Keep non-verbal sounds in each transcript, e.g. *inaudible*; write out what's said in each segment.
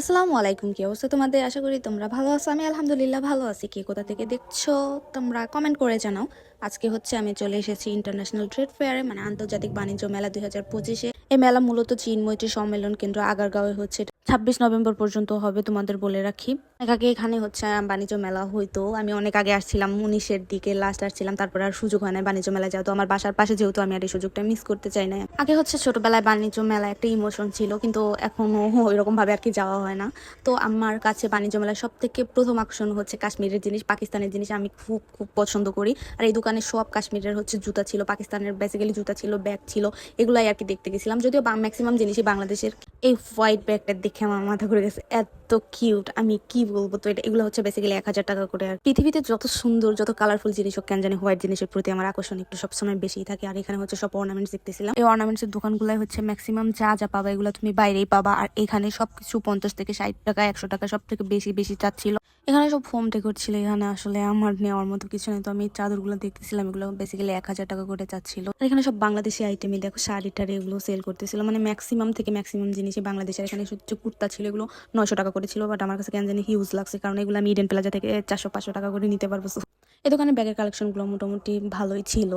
আসসালামু আলাইকুম, কি অবস্থা তোমাদের? আশা করি তোমরা ভালো আছো। আমি আলহামদুলিল্লাহ ভালো আছি। কে কোথা থেকে দেখছ, তোমরা কমেন্ট করে জানাও। আজকে হচ্ছে আমি চলে এসেছি ইন্টারন্যাশনাল ট্রেড ফেয়ারে মানে আন্তর্জাতিক বাণিজ্য মেলা দুই হাজার পঁচিশে। এই মেলা মূলত চীন মৈত্রী সম্মেলন কেন্দ্র আগারগাঁওয়ে হচ্ছে। ছাব্বিশ নভেম্বর পর্যন্ত হবে, তোমাদের বলে রাখি। আগে এখানে হচ্ছে বাণিজ্য মেলা হইতো। আমি অনেক আগে আসছিলাম উনিশের দিকে লাস্ট আসছিলাম, তারপর আর সুযোগ হয় না বাণিজ্য মেলা তো আমার বাসার পাশে যেহেতু আমি আর এই সুযোগটা মিস করতে চাই না আগে হচ্ছে ছোটবেলায় বাণিজ্য মেলা একটা ইমোশন ছিল, কিন্তু এখনও *laughs* ওইরকম ভাবে আর কি যাওয়া হয় না। তো আমার কাছে বাণিজ্য মেলার সব থেকে প্রথম আকর্ষণ হচ্ছে কাশ্মীরের জিনিস, পাকিস্তানের জিনিস আমি খুব খুব পছন্দ করি। আর এই দোকানে সব কাশ্মীরের হচ্ছে জুতা ছিল, পাকিস্তানের বেসিক্যালি জুতা ছিল ব্যাগ ছিল, এগুলাই আর কি দেখতে গেছিলাম। যদিও ম্যাক্সিমাম জিনিসই বাংলাদেশের। এই হোয়াইট ব্যাগটা দেখে আমার মাথা ঘুরে গেছে। এত কিউট, আমি কি বলব? তো এটা, এগুলো হচ্ছে বেসিক্যালি এক হাজার টাকা করে। আর পৃথিবীতে যত সুন্দর, যত কালারফুল জিনিস হোক, কেন জানি হোয়াইট জিনিসের প্রতি আমার আকর্ষণ একটু সবসময় বেশি থাকে। আর এখানে হচ্ছে সব অর্নামেন্টস দেখতেছিলাম। এই অর্নামেন্টস এর দোকানগুলো হচ্ছে ম্যাক্সিমাম যা যা পাবা, এগুলো তুমি বাইরেই পাবা। আর এখানে সবকিছু পঞ্চাশ থেকে ষাট টাকা, একশো টাকা সব থেকে বেশি বেশি চাচ্ছিল। এখানে সব হোম ডেকোর ছিল, এখানে আসলে আমার নেওয়ার মতো কিছু নেই। তো আমি চাদরগুলো দেখতেছিলাম, এগুলো বেসিক্যালি এক হাজার টাকা করে চাচ্ছিল। আর এখানে সব বাংলাদেশি আইটেমই দেখো শাড়ি টাড়ি এগুলো সেল করতেছিল মানে ম্যাক্সিমাম থেকে ম্যাক্সিমাম জিনিসই বাংলাদেশের এখানে হচ্ছে কুর্তা ছিল, এগুলো নয়শো টাকা করে ছিল বাট আমার কাছে কেন জানি হিউজ লাগছে, কারণ এগুলো আমি ইডেন প্লাজা থেকে চারশো পাঁচশো টাকা করে নিতে পারব। এ দোকানে ব্যাগের কালেকশনগুলো মোটামুটি ভালোই ছিল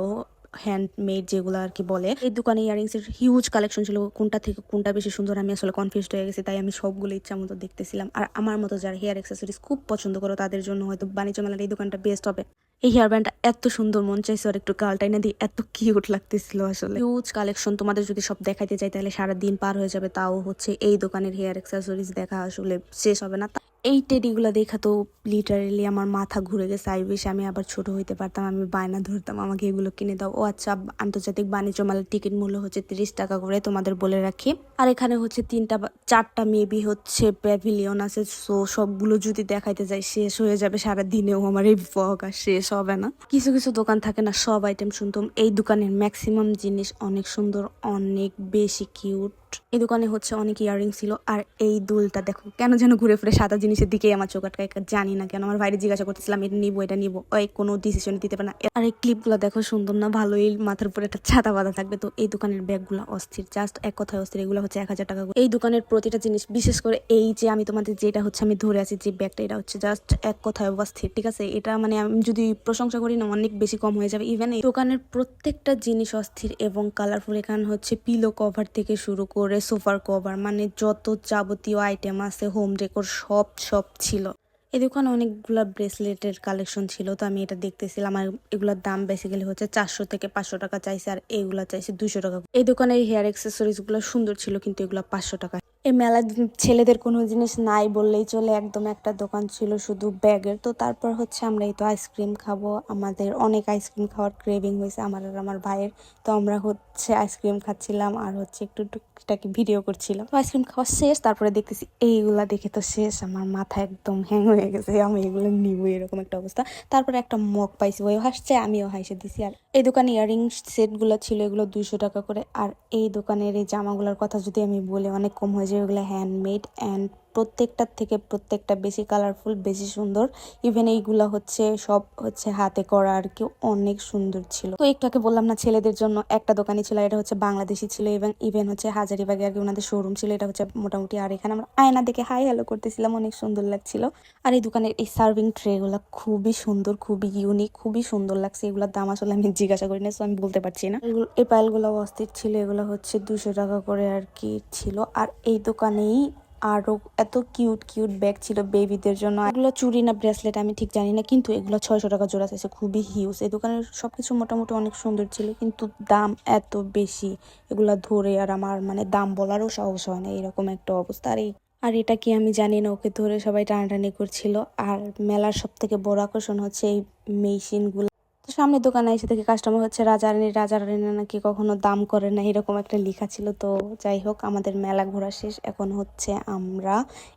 হ্যান্ডমেড যেগুলো আর কি বলে। এই দোকানে ইয়ারিংসের হিউজ কালেকশন ছিল, কোনটা থেকে কোনটা বেশি সুন্দর, আমি আসলে কনফিউজ হয়ে গেছি, তাই আমি সবগুলো ইচ্ছা মতো দেখতেছিলাম। আর আমার মতো যারা হেয়ার অ্যাক্সেসরিজ খুব পছন্দ করো, তাদের জন্য হয়তো বাণিজ্য মেলার এই দোকানটা বেস্ট হবে। এই হেয়ার ব্যান্ডটা এত সুন্দর, মন চাইছে আর একটু গালটাই না দিয়ে। এত কিউট লাগতেছিল আসলে। হিউজ কালেকশন তোমাদের যদি সব দেখাইতে চাই তাহলে সারাদিন পার হয়ে যাবে। তাও হচ্ছে এই দোকানের হেয়ার অ্যাক্সেসরিজ দেখা আসলে শেষ হবে না। এই টেডিগুলো দেখা তো লিটারেলি আমার মাথা ঘুরে গেছে। আই বেশি আমি আবার ছোট হইতে পারতাম, আমি বায়না ধরতাম, আমাকে এগুলো কিনে দাও। ও আচ্ছা আন্তর্জাতিক বাণিজ্য মেলার টিকিট মূল্য হচ্ছে তিরিশ টাকা করে, তোমাদের বলে রাখি। আর এখানে হচ্ছে তিনটা চারটা মেবি হচ্ছে প্যাভিলিয়ন আছে সো সবগুলো যদি দেখাইতে যাই, শেষ হয়ে যাবে সারা দিনেও আমার এই ব্লগ আর শেষ হবে না। কিছু কিছু দোকান থাকে না, সব আইটেম শুনতাম। এই দোকানের ম্যাক্সিমাম জিনিস অনেক সুন্দর, অনেক বেশি কিউট এই দোকানে হচ্ছে অনেক ইয়ারিং ছিল। আর এই দুলটা দেখো, কেন যেন ঘুরে ফিরে সাদা জিনিসের দিকে আমার চোখ আটকায় জানি না কেন। আমার বাইরে জিজ্ঞাসা করতেছিলাম, এটা নিবো এটা নিবো? ওই কোনো ডিসিশন দিতে পারে না। আর এই ক্লিপগুলো দেখো, সুন্দর না? ভালোই মাথার উপরে একটা ছাতা বাঁধা থাকবে। তো এই দোকানের ব্যাগগুলো অস্থির জাস্ট এক কথায় অস্থির। এগুলো হচ্ছে এক হাজার টাকা এই দোকানের প্রতিটা জিনিস, বিশেষ করে এই যে আমি তোমাদের যেটা হচ্ছে আমি ধরে আছি, যে ব্যাগটা, এটা হচ্ছে জাস্ট এক কথায় অস্থির, ঠিক আছে? এটা মানে আমি যদি প্রশংসা করি না, অনেক বেশি কম হয়ে যাবে। ইভেন এই দোকানের প্রত্যেকটা জিনিস অস্থির এবং কালারফুল এখানে হচ্ছে পিলো কভার থেকে শুরু করে সোফার কভার মানে যত যাবতীয় আইটেম আছে হোম ডেকোর সব সব ছিল। এই দোকানে অনেকগুলো ব্রেসলেটের কালেকশন ছিল, তো আমি এটা দেখতেছিলাম, আর এগুলোর দাম বেসিক্যালি হচ্ছে চারশো থেকে পাঁচশো টাকা চাইছে, আর এইগুলো চাইছে দুশো টাকা। এই দোকানের হেয়ার অ্যাক্সেসরিজগুলো সুন্দর ছিল, কিন্তু এগুলো পাঁচশো টাকা। এই মেলা ছেলেদের কোনো জিনিস নাই বললেই চলে। একদম একটা দোকান ছিল শুধু ব্যাগের। তো তারপর হচ্ছে আমরা এই তো আইসক্রিম খাব। আমাদের অনেক আইসক্রিম খাওয়ার ক্রেভিং হয়েছে আমার আর আমার ভাইয়ের। তো আমরা হচ্ছে আইসক্রিম খাচ্ছিলাম আর হচ্ছে একটু টুকটাকি ভিডিও করছিলাম। আইসক্রিম খাওয়া শেষ, তারপরে দেখতেছি এইগুলা দেখে তো শেষ। আমার মাথা একদম হ্যাং হয়ে গেছে। আমি এগুলো নিবো, এরকম একটা অবস্থা। তারপরে একটা মগ পাইছি। ওই হাসছে, আমিও হাসে দিছি। আর এই দোকানে ইয়ারিং সেটগুলো ছিল, এগুলো দুইশো টাকা করে। আর এই দোকানের এই জামাগুলোর কথা যদি আমি বলি, অনেক কম হয়ে যায় ওগুলো হ্যান্ডমেড অ্যান্ড প্রত্যেকটার থেকে প্রত্যেকটা বেশি কালারফুল বেশি সুন্দর। ইভেন এইগুলা হচ্ছে, সব হচ্ছে হাতে করা আর কি, অনেক সুন্দর ছিল। তো একটু আগে বললাম না, ছেলেদের জন্য একটা দোকানই ছিল, এটা হচ্ছে বাংলাদেশি ছিল এবং ইভেন হচ্ছে হাজারিবাগে আর কি ওনাদের শোরুম ছিল, এটা হচ্ছে মোটামুটি। আর এখানে আমরা আয়না দেখে হাই হ্যালো করতেছিলাম, অনেক সুন্দর লাগছিল। আর এই দোকানের এই সার্ভিং ট্রেগুলো খুবই সুন্দর, খুবই ইউনিক খুবই সুন্দর লাগছে। এগুলোর দাম আসলে আমি জিজ্ঞাসা করি না so আমি বলতে পারছি না। এই পায়েলগুলো অস্থির ছিল, এগুলো হচ্ছে দুশো টাকা করে আর কি ছিল। আর এই দোকানেই আরও এত কিউট কিউট ব্যাগ ছিল বেবিদের জন্য। এগুলো চুরি না ব্রেসলেট আমি ঠিক জানি না, কিন্তু এগুলো ছয়শো টাকা জোড়া চাইছে খুবই হিউজ এই দোকানের সবকিছু মোটামুটি অনেক সুন্দর ছিল, কিন্তু দাম এত বেশি। এগুলা ধরে আর আমার মানে দাম বলারও সাহস হয় না, এরকম একটা অবস্থা। আর এই আর এটা কি আমি জানি না, ওকে ধরে সবাই টানাটানি করছিল। আর মেলার সব থেকে বড় আকর্ষণ হচ্ছে এই মেশিনগুলো তো সামনের দোকানে এসে থেকে কাস্টমার হচ্ছে রাজা রানী রাজা রানী নাকি কখনো দাম করে না, এরকম একটা লেখা ছিল। তো যাই হোক, আমাদের মেলা ঘোরা শেষ। এখন হচ্ছে আমরা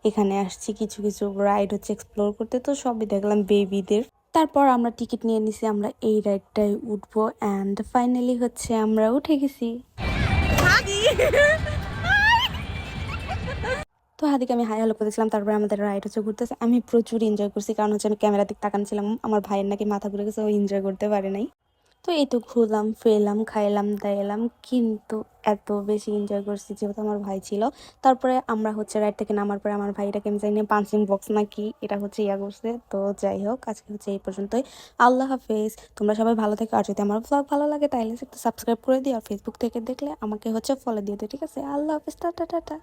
এখানে আসছি কিছু কিছু রাইড হচ্ছে এক্সপ্লোর করতে। তো সবই দেখলাম বেবিদের তারপর আমরা টিকিট নিয়ে নিছি, আমরা এই রাইডটায় উঠবো। অ্যান্ড ফাইনালি হচ্ছে আমরা উঠে গেছি। তো হাদিকে আমি হাই হ্যালো করেছিলাম তারপরে আমাদের রাইড হচ্ছে ঘুরতেছে। আমি প্রচুর এনজয় করছি, কারণ হচ্ছে আমি ক্যামেরা দিক তাকান ছিলাম, আমার ভাইয়ের নাকি মাথা ঘুরে গেছে, ও এনজয় করতে পারে নাই। তো এই তো ঘুরলাম, ফিরলাম, খাইলাম, দাইলাম, কিন্তু এত বেশি এনজয় করছি যেহেতু আমার ভাই ছিল। তারপরে আমরা হচ্ছে রাইড থেকে নামার পরে আমার ভাইটাকে আমি জানি পাঞ্চিং বক্স নাকি, এটা হচ্ছে ইয়া করছে। তো যাই হোক, আজকে হচ্ছে এই পর্যন্তই। আল্লাহ হাফেজ। তোমরা সবাই ভালো থেকো, আর যদি আমার ব্লগ ভালো লাগে তাহলে একটু সাবস্ক্রাইব করে দিও, আর ফেসবুক থেকে দেখলে আমাকে হচ্ছে ফলো দিয়ে দিও, ঠিক আছে? আল্লাহ হাফেজ টাটা টাটা